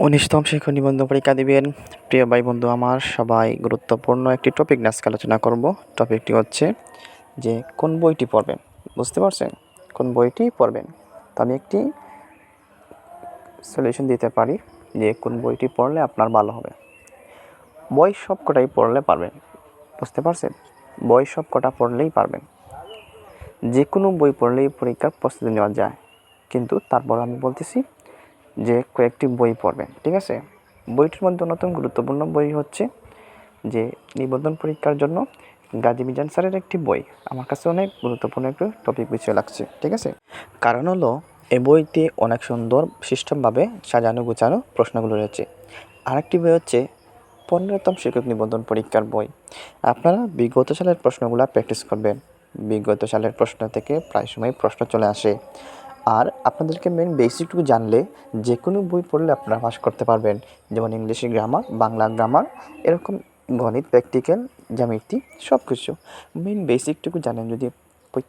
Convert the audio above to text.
উনিশতম শিক্ষক নিবন্ধন পরীক্ষা দিবেন। প্রিয় ভাই বন্ধু আমার সবাই গুরুত্বপূর্ণ একটি টপিক নিয়ে আজকে আলোচনা করব। টপিকটি হচ্ছে যে, কোন বইটি পড়বেন? বুঝতে পারছেন? কোন বইটি পড়বেন? তো আমি একটি সলিউশন দিতে পারি যে, কোন বইটি পড়লে আপনার ভালো হবে। বই সব কটাই পড়লে পারবেন। বুঝতে পারছেন? বই সব কটা পড়লেই পারবেন। যে কোনো বই পড়লেই পরীক্ষার প্রস্তুতি নেওয়া যায়। কিন্তু তারপর আমি বলতেছি যে কয়েকটি বই পড়বেন, ঠিক আছে? বইটির মধ্যে অন্যতম গুরুত্বপূর্ণ বই হচ্ছে যে নিবন্ধন পরীক্ষার জন্য গাজী মিজান স্যারের একটি বই। আমার কাছে অনেক গুরুত্বপূর্ণ একটি টপিক বিষয় লাগছে, ঠিক আছে? কারণ হলো এই বইতে অনেক সুন্দর, সিস্টেমভাবে সাজানো গোছানো প্রশ্নগুলো রয়েছে। আরেকটি বই হচ্ছে পনেরোতম শিক্ষক নিবন্ধন পরীক্ষার বই। আপনারা বিগত সালের প্রশ্নগুলো প্র্যাকটিস করবেন। বিগত সালের প্রশ্ন থেকে প্রায় সময় প্রশ্ন চলে আসে। আর আপনাদেরকে মেন বেসিকটুকু জানলে যে কোনো বই পড়লে আপনারা পাস করতে পারবেন। যেমন ইংলিশে গ্রামার বাংলা গ্রামার এরকম গণিত প্র্যাকটিক্যাল জ্যামিতি সব কিছু মেন বেসিকটুকু জানেন যদি প্রত্যেক